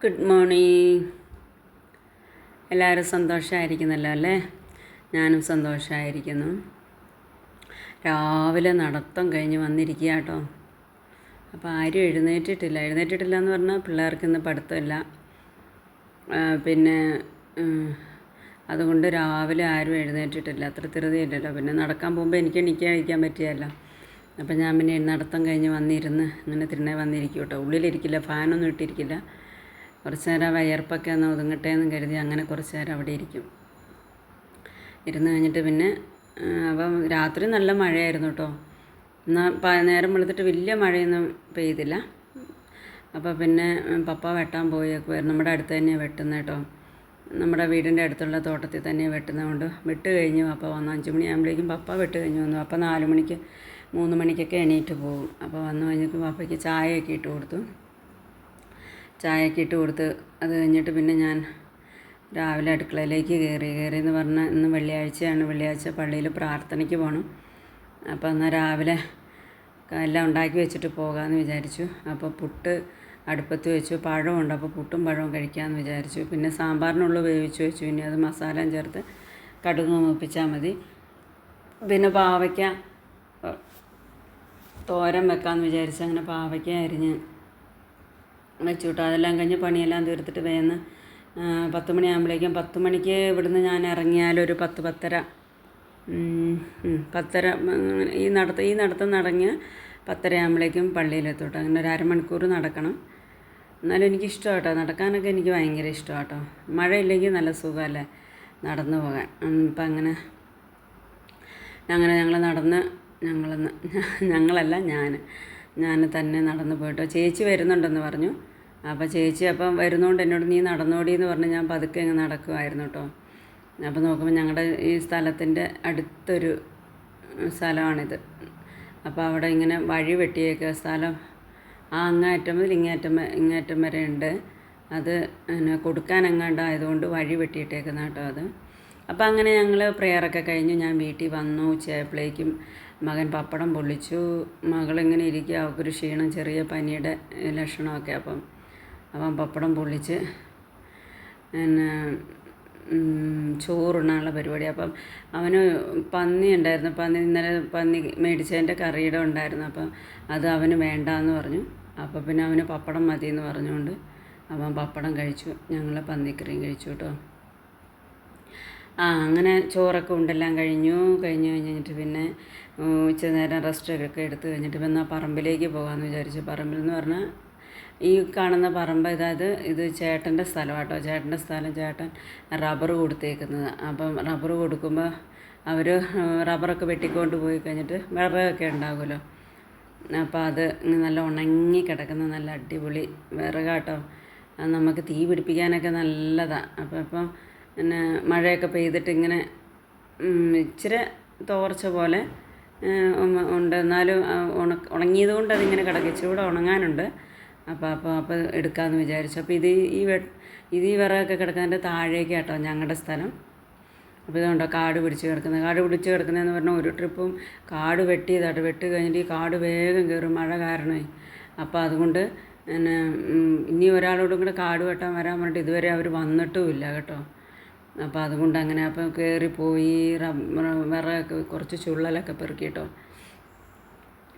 Good morning എല്ലാവരും സന്തോഷമായിരിക്കുന്നല്ലോ അല്ലേ? ഞാനും സന്തോഷമായിരിക്കുന്നു രാവിലെ നടത്തം കഴിഞ്ഞ് വന്നിരിക്കുക കേട്ടോ. അപ്പോൾ ആരും എഴുന്നേറ്റിട്ടില്ല. എഴുന്നേറ്റിട്ടില്ല എന്ന് പറഞ്ഞാൽ പിള്ളേർക്ക് പഠിത്തമില്ല. പിന്നെ അതുകൊണ്ട് രാവിലെ ആരും എഴുന്നേറ്റിട്ടില്ല. അത്ര ധൃതിയില്ലല്ലോ പിന്നെ നടക്കാൻ പോകുമ്പോൾ എനിക്ക് എണീക്കാൻ കഴിക്കാൻ പറ്റിയല്ലോ. അപ്പം ഞാൻ പിന്നെ നടത്തം കഴിഞ്ഞ് വന്നിരുന്ന്. അങ്ങനെ തിരുന്നേ വന്നിരിക്കും കേട്ടോ. ഉള്ളിലിരിക്കില്ല. ഫാനൊന്നും ഇട്ടിരിക്കില്ല. കുറച്ച് നേരം വയർപ്പൊക്കെ ഒന്ന് ഒതുങ്ങട്ടെ എന്ന് കരുതി അങ്ങനെ കുറച്ച് നേരം അവിടെ ഇരിക്കും. ഇരുന്ന് കഴിഞ്ഞിട്ട് പിന്നെ അപ്പം രാത്രി നല്ല മഴയായിരുന്നു കേട്ടോ. എന്നാൽ നേരം വെളുത്തിട്ട് വലിയ മഴയൊന്നും പെയ്തില്ല. അപ്പോൾ പിന്നെ പപ്പ വെട്ടാൻ വരും നമ്മുടെ അടുത്ത് തന്നെയാണ് വെട്ടുന്നത് കേട്ടോ. നമ്മുടെ വീടിന്റെ അടുത്തുള്ള തോട്ടത്തിൽ തന്നെയാണ് വെട്ടുന്നതുകൊണ്ട് വെട്ട് കഴിഞ്ഞു. അപ്പോൾ വന്നു. അഞ്ച് മണിയാകുമ്പോഴേക്കും പപ്പ വെട്ട് കഴിഞ്ഞു വന്നു. അപ്പോൾ നാല് മണിക്ക് മൂന്ന് മണിക്കൊക്കെ എണീറ്റ് പോകും. അപ്പോൾ വന്നു കഴിഞ്ഞിട്ട് പപ്പയ്ക്ക് ചായയൊക്കെ ഇട്ട് കൊടുത്തു. ചായയൊക്കെ ഇട്ട് കൊടുത്ത് അത് കഴിഞ്ഞിട്ട് പിന്നെ ഞാൻ രാവിലെ അടുക്കളയിലേക്ക് കയറി. കയറി എന്ന് പറഞ്ഞാൽ ഇന്ന് വെള്ളിയാഴ്ചയാണ്. വെള്ളിയാഴ്ച പള്ളിയിൽ പ്രാർത്ഥനയ്ക്ക് പോകണം അപ്പോൾ എന്നാൽ രാവിലെ എല്ലാം ഉണ്ടാക്കി വെച്ചിട്ട് പോകാമെന്ന് വിചാരിച്ചു. അപ്പോൾ പുട്ട് അടുപ്പത്ത് വെച്ചു. പഴമുണ്ട്. അപ്പോൾ പുട്ടും പഴവും കഴിക്കാമെന്ന് വിചാരിച്ചു. പിന്നെ സാമ്പാറിനുള്ള വേവിച്ച് വെച്ചു. പിന്നെ അത് മസാലയും ചേർത്ത് കടുക് മൂപ്പിച്ചാൽ മതി. പിന്നെ പാവയ്ക്ക തോരൻ വെക്കാമെന്ന് വിചാരിച്ചു അങ്ങനെ പാവയ്ക്ക അരിഞ്ഞ് വെച്ചു കേട്ടോ അതെല്ലാം കഴിഞ്ഞ് പണിയെല്ലാം തീർത്തിട്ട് വേഗം പത്ത് മണിയാകുമ്പോഴേക്കും പത്ത് മണിക്ക് ഇവിടുന്ന് ഞാൻ ഇറങ്ങിയാലൊരു പത്ത് പത്തര. പത്തര ഈ നടത്ത ഈ നടത്തം നടങ്ങി പത്തര ആകുമ്പോഴേക്കും പള്ളിയിലെത്തും അങ്ങനെ ഒരു അരമണിക്കൂർ നടക്കണം. എന്നാലും എനിക്ക് ഇഷ്ടമാണ് കേട്ടോ നടക്കാനൊക്കെ എനിക്ക് ഭയങ്കര ഇഷ്ടമാണ് കേട്ടോ മഴയില്ലെങ്കിൽ നല്ല സുഖമല്ലേ നടന്നു പോകാൻ. ഇപ്പം അങ്ങനെ അങ്ങനെ ഞങ്ങൾ നടന്ന് ഞങ്ങളെന്ന് ഞങ്ങളല്ല ഞാൻ. ഞാൻ തന്നെ നടന്നു പോയിട്ടോ. ചേച്ചി വരുന്നുണ്ടെന്ന് പറഞ്ഞു. അപ്പോൾ ചേച്ചി അപ്പം വരുന്നതുകൊണ്ട് എന്നോട് നീ നടന്നോടി എന്ന് പറഞ്ഞ് ഞാൻ പതുക്കെ അങ്ങ് നടക്കുമായിരുന്നു കേട്ടോ അപ്പോൾ നോക്കുമ്പോൾ ഞങ്ങളുടെ ഈ സ്ഥലത്തിന്റെ അടുത്തൊരു സ്ഥലമാണിത്. അപ്പോൾ അവിടെ ഇങ്ങനെ വഴി വെട്ടിയേക്കുക സ്ഥലം. ആ അങ്ങാറ്റം മുതൽ ഇങ്ങേറ്റം ഇങ്ങേറ്റം വരെ ഉണ്ട് അത് പിന്നെ കൊടുക്കാൻ എങ്ങാണ്ടായതുകൊണ്ട് വഴി വെട്ടിയിട്ടേക്കുന്ന കേട്ടോ അത്. അപ്പോൾ അങ്ങനെ ഞങ്ങൾ പ്രെയറൊക്കെ കഴിഞ്ഞ് ഞാൻ വീട്ടിൽ വന്നു. ഉച്ചയായപ്പോഴേക്കും മകൻ പപ്പടം പൊള്ളിച്ചു. മകളിങ്ങനെ ഇരിക്കുക? അവൾക്കൊരു ക്ഷീണം ചെറിയ പനിയുടെ ലക്ഷണമൊക്കെ. അപ്പം അവൻ പപ്പടം പൊള്ളിച്ച് പിന്നെ ചോറുണ്ണാനുള്ള പരിപാടി അപ്പം അവന് പന്നി ഉണ്ടായിരുന്നു. പന്നി ഇന്നലെ പന്നി മേടിച്ചതിന്റെ കറിയുടെ ഉണ്ടായിരുന്നു. അപ്പം അത് അവന് വേണ്ടാന്ന് പറഞ്ഞു. അപ്പോൾ പിന്നെ അവന് പപ്പടം മതി എന്ന് പറഞ്ഞുകൊണ്ട് അവൻ പപ്പടം കഴിച്ചു. ഞങ്ങൾ പന്നിക്കറിയും കഴിച്ചു കേട്ടോ. ആ അങ്ങനെ ചോറൊക്കെ ഉണ്ടെല്ലാം കഴിഞ്ഞു. കഴിഞ്ഞു കഴിഞ്ഞിട്ട് പിന്നെ ഉച്ച നേരം റെസ്റ്റൊക്കെ എടുത്ത് കഴിഞ്ഞിട്ട് പിന്നെ പറമ്പിലേക്ക് പോകാമെന്ന് വിചാരിച്ചു. പറമ്പിൽ എന്ന് പറഞ്ഞാൽ ഈ കാണുന്ന പറമ്പ് അതായത് ഇത് ചേട്ടന്റെ സ്ഥലമാട്ടോ. ചേട്ടന്റെ സ്ഥലം ചേട്ടൻ റബ്ബർ കൊടുത്തേക്കുന്നത്. അപ്പം റബ്ബർ കൊടുക്കുമ്പോൾ അവർ റബ്ബറൊക്കെ വെട്ടിക്കൊണ്ട് പോയി കഴിഞ്ഞിട്ട് വിറകൊക്കെ ഉണ്ടാകുമല്ലോ. അപ്പോൾ അത് നല്ല ഉണങ്ങി കിടക്കുന്ന നല്ല അടിപൊളി വിറകാട്ടോ. അത് നമുക്ക് തീ പിടിപ്പിക്കാനൊക്കെ നല്ലതാണ് അപ്പോൾ ഇപ്പം പിന്നെ മഴയൊക്കെ പെയ്തിട്ട് ഇങ്ങനെ ഇച്ചിരി തോർച്ച പോലെ ഉണ്ട്. എന്നാലും ഉണങ്ങിയത് കൊണ്ട് അതിങ്ങനെ കിടക്കും. ഇച്ചിരി കൂടെ ഉണങ്ങാനുണ്ട്. അപ്പോൾ അപ്പോൾ അപ്പോൾ എടുക്കാമെന്ന് വിചാരിച്ചു. അപ്പോൾ ഇത് ഈ വെ ഇത് ഈ വിറകൊക്കെ കിടക്കുന്നതിന്റെ താഴേക്ക് കേട്ടോ ഞങ്ങളുടെ സ്ഥലം. അപ്പോൾ ഇതുകൊണ്ടോ കാട് പിടിച്ച് കിടക്കുന്നത്. കാട് പിടിച്ച് കിടക്കുന്നതെന്ന് പറഞ്ഞാൽ ഒരു ട്രിപ്പും കാട് വെട്ടിയതാട്ടോ. വെട്ടി കഴിഞ്ഞിട്ട് ഈ കാട് വേഗം കയറും മഴ കാരണമേ. അപ്പോൾ അതുകൊണ്ട് പിന്നെ ഇനി ഒരാളോടും കൂടെ കാട് വെട്ടാൻ വരാൻ പറഞ്ഞിട്ട് ഇതുവരെ അവർ വന്നിട്ടുമില്ല കേട്ടോ. അപ്പോൾ അതുകൊണ്ട് അങ്ങനെ അപ്പോൾ കയറിപ്പോയി വിറകൊക്കെ കുറച്ച് ചുള്ളലൊക്കെ പെറുക്കിയിട്ടോ.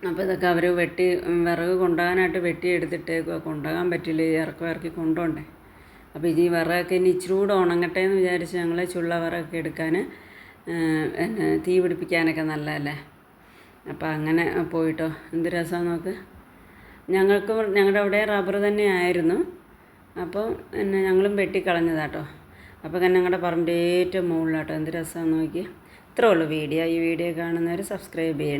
അപ്പോൾ ഇതൊക്കെ അവർ വെട്ടി വിറക് കൊണ്ടുപോകാനായിട്ട് വെട്ടി എടുത്തിട്ട് കൊണ്ടുപോകാൻ പറ്റില്ല ഇറക്കി ഇറക്കി കൊണ്ടുപോകണ്ടേ അപ്പോൾ ഈ വിറകൊക്കെ ഇനി ഇച്ചിരി കൂടെ ഉണങ്ങട്ടെ എന്ന് വിചാരിച്ച് ഞങ്ങൾ ചുള്ള വിറകൊക്കെ എടുക്കാൻ തീ പിടിപ്പിക്കാനൊക്കെ നല്ലതല്ലേ. അപ്പോൾ അങ്ങനെ പോയിട്ടോ. എന്ത് രസമാണ് നോക്ക്. ഞങ്ങൾക്ക് ഞങ്ങളുടെ അവിടെ റബ്ബർ തന്നെ ആയിരുന്നു അപ്പോൾ എന്നെ ഞങ്ങളും വെട്ടിക്കളഞ്ഞതാട്ടോ. അപ്പോൾ തന്നെ ഞങ്ങളുടെ പറമ്പിന്റെ ഏറ്റവും എന്ത് രസമാണെന്ന് നോക്കി ഇത്രേ ഉള്ളൂ വീഡിയോ. ഈ വീഡിയോ കാണുന്നവർ സബ്സ്ക്രൈബ് ചെയ്യണം.